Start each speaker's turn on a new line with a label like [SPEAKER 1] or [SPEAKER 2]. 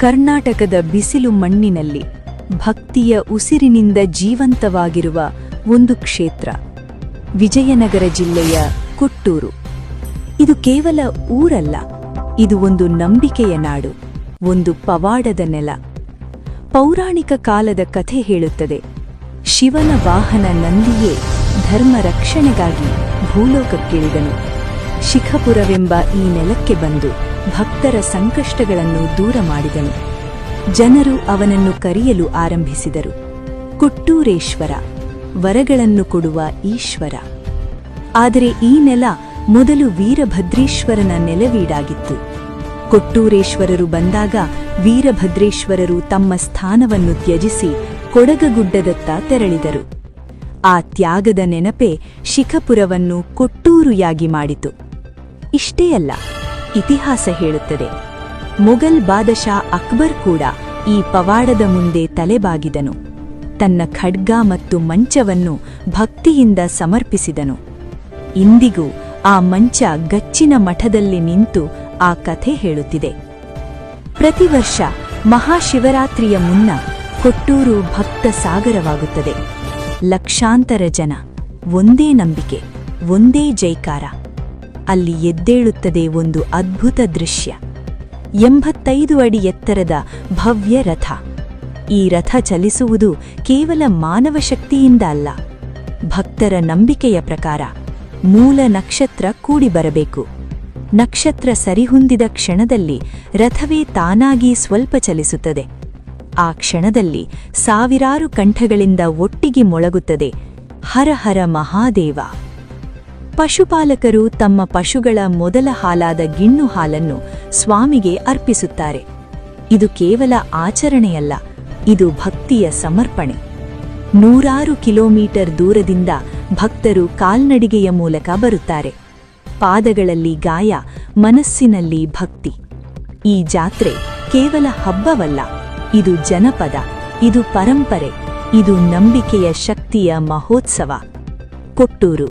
[SPEAKER 1] ಕರ್ನಾಟಕದ ಬಿಸಿಲು ಮಣ್ಣಿನಲ್ಲಿ ಭಕ್ತಿಯ ಉಸಿರಿನಿಂದ ಜೀವಂತವಾಗಿರುವ ಒಂದು ಕ್ಷೇತ್ರ, ವಿಜಯನಗರ ಜಿಲ್ಲೆಯ ಕೊಟ್ಟೂರು. ಇದು ಕೇವಲ ಊರಲ್ಲ, ಇದು ಒಂದು ನಂಬಿಕೆಯ ನಾಡು, ಒಂದು ಪವಾಡದ ನೆಲ. ಪೌರಾಣಿಕ ಕಾಲದ ಕಥೆ ಹೇಳುತ್ತದೆ, ಶಿವನ ವಾಹನ ನಂದಿಯೇ ಧರ್ಮ ರಕ್ಷಣೆಗಾಗಿ ಭೂಲೋಕಕ್ಕಿಳಿದನು. ಶಿಖಪುರವೆಂಬ ಈ ನೆಲಕ್ಕೆ ಬಂದು ಭಕ್ತರ ಸಂಕಷ್ಟಗಳನ್ನು ದೂರ ಮಾಡಿದನು. ಜನರು ಅವನನ್ನು ಕರೆಯಲು ಆರಂಭಿಸಿದರು. ಕೊಟ್ಟೂರೇಶ್ವರ, ವರಗಳನ್ನು ಕೊಡುವ ಈಶ್ವರ. ಆದರೆ ಈ ನೆಲ ಮೊದಲು ವೀರಭದ್ರೇಶ್ವರನ ನೆಲವೀಡಾಗಿತ್ತು. ಕೊಟ್ಟೂರೇಶ್ವರರು ಬಂದಾಗ ವೀರಭದ್ರೇಶ್ವರರು ತಮ್ಮ ಸ್ಥಾನವನ್ನು ತ್ಯಜಿಸಿ ಕೊಡಗಗುಡ್ಡದತ್ತ ತೆರಳಿದರು. ಆ ತ್ಯಾಗದ ನೆನಪೇ ಶಿಖಪುರವನ್ನು ಕೊಟ್ಟೂರುಯಾಗಿ ಮಾಡಿತು. ಇಷ್ಟೇ ಅಲ್ಲ, ಇತಿಹಾಸ ಹೇಳುತ್ತದೆ. ಮೊಘಲ್ ಬಾದಶಾ ಅಕ್ಬರ್ ಕೂಡ ಈ ಪವಾಡದ ಮುಂದೆ ತಲೆಬಾಗಿದನು. ತನ್ನ ಖಡ್ಗ ಮತ್ತು ಮಂಚವನ್ನು ಭಕ್ತಿಯಿಂದ ಸಮರ್ಪಿಸಿದನು. ಇಂದಿಗೂ ಆ ಮಂಚ ಗಚ್ಚಿನ ಮಠದಲ್ಲಿ ನಿಂತು ಆ ಕಥೆ ಹೇಳುತ್ತಿದೆ. ಪ್ರತಿ ವರ್ಷ ಮಹಾಶಿವರಾತ್ರಿಯ ಮುನ್ನ ಕೊಟ್ಟೂರು ಭಕ್ತ ಸಾಗರವಾಗುತ್ತದೆ. ಲಕ್ಷಾಂತರ ಜನ, ಒಂದೇ ನಂಬಿಕೆ, ಒಂದೇ ಜೈಕಾರ. ಅಲ್ಲಿ ಎದ್ದೇಳುತ್ತದೆ ಒಂದು ಅದ್ಭುತ ದೃಶ್ಯ. ಎಂಬತ್ತೈದು ಅಡಿ ಎತ್ತರದ ಭವ್ಯ ರಥ. ಈ ರಥ ಚಲಿಸುವುದು ಕೇವಲ ಮಾನವ ಶಕ್ತಿಯಿಂದ ಅಲ್ಲ, ಭಕ್ತರ ನಂಬಿಕೆಯ ಪ್ರಕಾರ ಮೂಲ ನಕ್ಷತ್ರ ಕೂಡಿ ಬರಬೇಕು. ನಕ್ಷತ್ರ ಸರಿಹೊಂದಿದ ಕ್ಷಣದಲ್ಲಿ ರಥವೇ ತಾನಾಗಿ ಸ್ವಲ್ಪ ಚಲಿಸುತ್ತದೆ. ಆ ಕ್ಷಣದಲ್ಲಿ ಸಾವಿರಾರು ಕಂಠಗಳಿಂದ ಒಟ್ಟಿಗೆ ಮೊಳಗುತ್ತದೆ ಹರ ಹರ ಮಹಾದೇವ. ಪಶುಪಾಲಕರು ತಮ್ಮ ಪಶುಗಳ ಮೊದಲ ಹಾಲಾದ ಗಿಣ್ಣು ಹಾಲನ್ನು ಸ್ವಾಮಿಗೆ ಅರ್ಪಿಸುತ್ತಾರೆ. ಇದು ಕೇವಲ ಆಚರಣೆಯಲ್ಲ, ಇದು ಭಕ್ತಿಯ ಸಮರ್ಪಣೆ. ನೂರಾರು ಕಿಲೋಮೀಟರ್ ದೂರದಿಂದ ಭಕ್ತರು ಕಾಲ್ನಡಿಗೆಯ ಮೂಲಕ ಬರುತ್ತಾರೆ. ಪಾದಗಳಲ್ಲಿ ಗಾಯ, ಮನಸ್ಸಿನಲ್ಲಿ ಭಕ್ತಿ. ಈ ಜಾತ್ರೆ ಕೇವಲ ಹಬ್ಬವಲ್ಲ, ಇದು ಜನಪದ, ಇದು ಪರಂಪರೆ, ಇದು ನಂಬಿಕೆಯ ಶಕ್ತಿಯ ಮಹೋತ್ಸವ. ಕೊಟ್ಟೂರು.